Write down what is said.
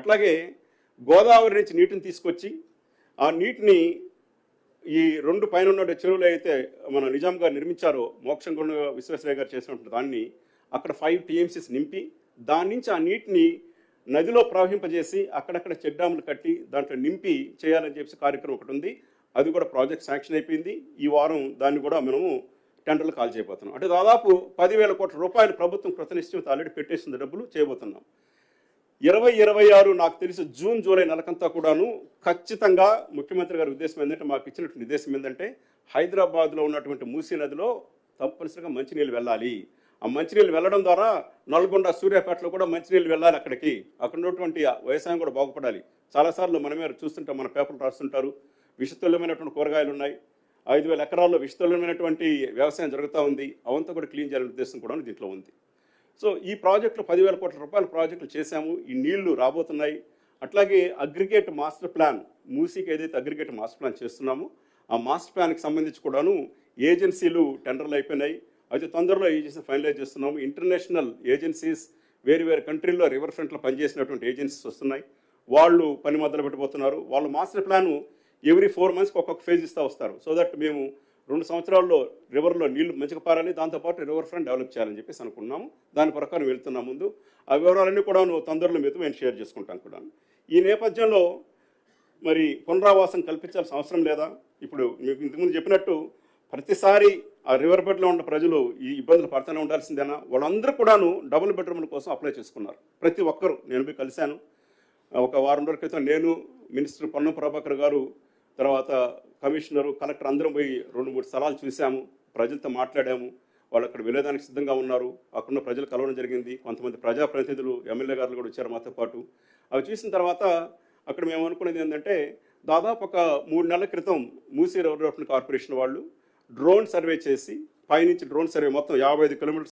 అట్లాగే గోదావరి నుంచి నీటిని తీసుకొచ్చి ఆ నీటిని ఈ రెండు పైన ఉన్న చెరువులు అయితే మన నిజాం గారు నిర్మించారో మోక్షం విశ్వేశ్వరయ్య గారు చేసినటువంటి దాన్ని అక్కడ ఫైవ్ టీఎంసీస్ నింపి దాని నుంచి ఆ నీటిని నదిలో ప్రవహింపజేసి అక్కడక్కడ చెక్ డ్యాములు కట్టి దాంట్లో నింపి చేయాలని చెప్పి కార్యక్రమం ఒకటి ఉంది. అది కూడా ప్రాజెక్ట్ శాంక్షన్ అయిపోయింది. ఈ వారం దాన్ని కూడా మనము టెండర్లు కాల్ చేయబోతున్నాం. అంటే దాదాపు పదివేల కోట్ల రూపాయలు ప్రభుత్వం కృతనిశ్చయం ఆల్రెడీ పెట్టేసింది డబ్బులు చేయబోతున్నాం. ఇరవై ఇరవై ఆరు నాకు తెలిసి జూన్ జూలై నెలకంతా కూడాను ఖచ్చితంగా ముఖ్యమంత్రి గారి ఉద్దేశం ఏంటంటే మాకు ఇచ్చినటువంటి ఉద్దేశం ఏంటంటే హైదరాబాద్లో ఉన్నటువంటి మూసీ నదిలో తప్పనిసరిగా మంచినీళ్ళు వెళ్ళాలి. ఆ మంచినీళ్ళు వెళ్ళడం ద్వారా నల్గొండ సూర్యాపేటలో కూడా మంచినీళ్ళు వెళ్ళాలి అక్కడికి. అక్కడ ఉన్నటువంటి వ్యవసాయం కూడా బాగుపడాలి. చాలాసార్లు మనమే చూస్తుంటాం మన పేపర్లు రాస్తుంటారు. విషతుల్యమైనటువంటి కూరగాయలు ఉన్నాయి. ఐదు వేల ఎకరాల్లో విషతుల్యమైనటువంటి వ్యవసాయం జరుగుతూ ఉంది. అవంతా కూడా క్లీన్ చేయాలనే ఉద్దేశం కూడా దీంట్లో ఉంది. సో ఈ ప్రాజెక్టులు పదివేల కోట్ల రూపాయల ప్రాజెక్టులు చేశాము. ఈ నీళ్ళు రాబోతున్నాయి. అట్లాగే అగ్రిగేట్ మాస్టర్ ప్లాన్ మూసీకి ఏదైతే అగ్రిగేట్ మాస్టర్ ప్లాన్ చేస్తున్నామో ఆ మాస్టర్ ప్లాన్కి సంబంధించి కూడాను ఏజెన్సీలు టెండర్లు అయిపోయినాయి. అయితే తొందరలో ఏజెన్సీ ఫైనలైజ్ చేస్తున్నాము. ఇంటర్నేషనల్ ఏజెన్సీస్ వేరు వేరు కంట్రీల్లో రివర్ ఫ్రంట్లో పనిచేసినటువంటి ఏజెన్సీస్ వస్తున్నాయి. వాళ్ళు పని మొదలు పెట్టబోతున్నారు వాళ్ళు మాస్టర్ ప్లాన్ ఎవ్రీ ఫోర్ మంత్స్కి ఒక్కొక్క ఫేజ్ ఇస్తూ వస్తారు. సో దట్ మేము రెండు సంవత్సరాల్లో రివర్లో నీళ్ళు మంచిగా పారాలి దాంతోపాటు రివర్ ఫ్రంట్ డెవలప్ చేయాలని చెప్పేసి అనుకున్నాము. దాని ప్రకారం వెళ్తున్నా ముందు. ఆ వివరాలన్నీ కూడా తొందరలో మీతో మేము షేర్ చేసుకుంటాం కూడా. ఈ నేపథ్యంలో మరి పునరావాసం కల్పించాల్సిన అవసరం లేదా? ఇప్పుడు మీకు ఇంతకుముందు చెప్పినట్టు ప్రతిసారి ఆ రివర్ బెడ్లో ఉన్న ప్రజలు ఈ ఇబ్బందులు పడుతూనే ఉండాల్సిందేనా? వాళ్ళందరూ కూడాను డబుల్ బెడ్రూమ్ల కోసం అప్లై చేసుకున్నారు. ప్రతి ఒక్కరు నేను పోయి కలిశాను. ఒక వారం రోజుల క్రితం నేను మినిస్టర్ పొన్నం ప్రభాకర్ గారు తర్వాత కమిషనరు కలెక్టర్ అందరం పోయి రెండు మూడు స్థలాలు చూసాము ప్రజలతో మాట్లాడాము. వాళ్ళు అక్కడ వెళ్ళేదానికి సిద్ధంగా ఉన్నారు. అక్కడున్న ప్రజలు కలవడం జరిగింది. కొంతమంది ప్రజాప్రతినిధులు ఎమ్మెల్యే గారు కూడా వచ్చారు మాతో పాటు. అవి చూసిన తర్వాత అక్కడ మేము అనుకునేది ఏంటంటే దాదాపు ఒక మూడు నెలల క్రితం మూసీ రివర్ కార్పొరేషన్ వాళ్ళు డ్రోన్ సర్వే చేసి పైనుంచి డ్రోన్ సర్వే మొత్తం యాభై ఐదు కిలోమీటర్స్